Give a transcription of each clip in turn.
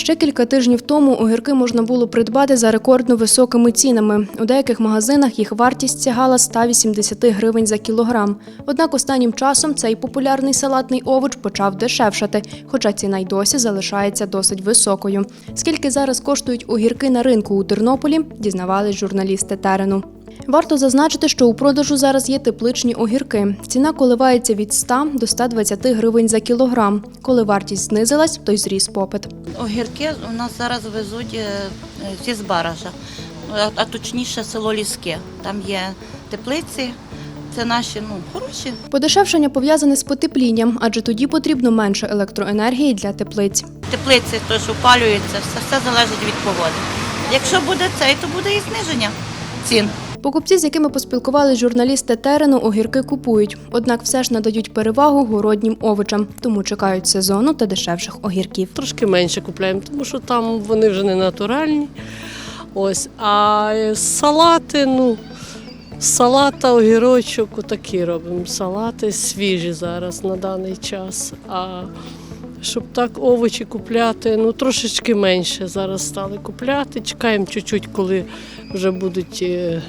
Ще кілька тижнів тому огірки можна було придбати за рекордно високими цінами. У деяких магазинах їх вартість сягала 180 гривень за кілограм. Однак останнім часом цей популярний салатний овоч почав дешевшати, хоча ціна й досі залишається досить високою. Скільки зараз коштують огірки на ринку у Тернополі, дізнавались журналісти терену. Варто зазначити, що у продажу зараз є тепличні огірки. Ціна коливається від 100 до 120 гривень за кілограм. Коли вартість знизилась, то й зріс попит. Огірки у нас зараз везуть е, е, всі з баража, а, а точніше село Ліски. Там є теплиці, це наші ну, хороші. Подешевшення пов'язане з потеплінням, адже тоді потрібно менше електроенергії для теплиць. Теплиці теж опалюються, все, все залежить від погоди. Якщо буде цей, то буде і зниження цін. Покупці, з якими поспілкувалися журналісти терену, огірки купують, однак все ж надають перевагу городнім овочам, тому чекають сезону та дешевших огірків. Трошки менше купляємо, тому що там вони вже не натуральні. Ось. А салати, ну, салата, огірочок, отакі робимо. Салати свіжі зараз на даний час. А щоб так овочі купляти, ну трошечки менше зараз стали купляти. Чекаємо чуть-чуть, коли вже будуть е,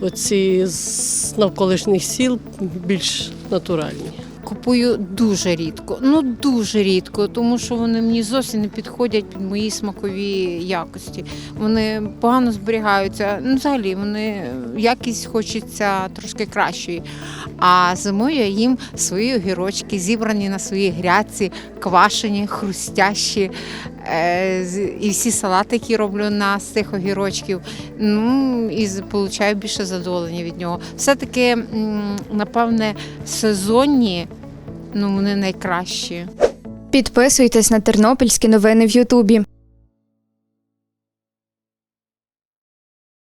оці з навколишніх сіл більш натуральні. Купую дуже рідко, ну дуже рідко, тому що вони мені зовсім не підходять під мої смакові якості. Вони погано зберігаються. Ну, взагалі, вони якість хочеться трошки кращої. А зимою я їм свої огірочки, зібрані на своїй грядці, квашені, хрустящі. Е, і всі салати, які роблю на з цих огірочків. Ну і получаю більше задоволення від нього. Все-таки, напевне, сезонні, ну вони найкращі. Підписуйтесь на тернопільські новини в Ютубі.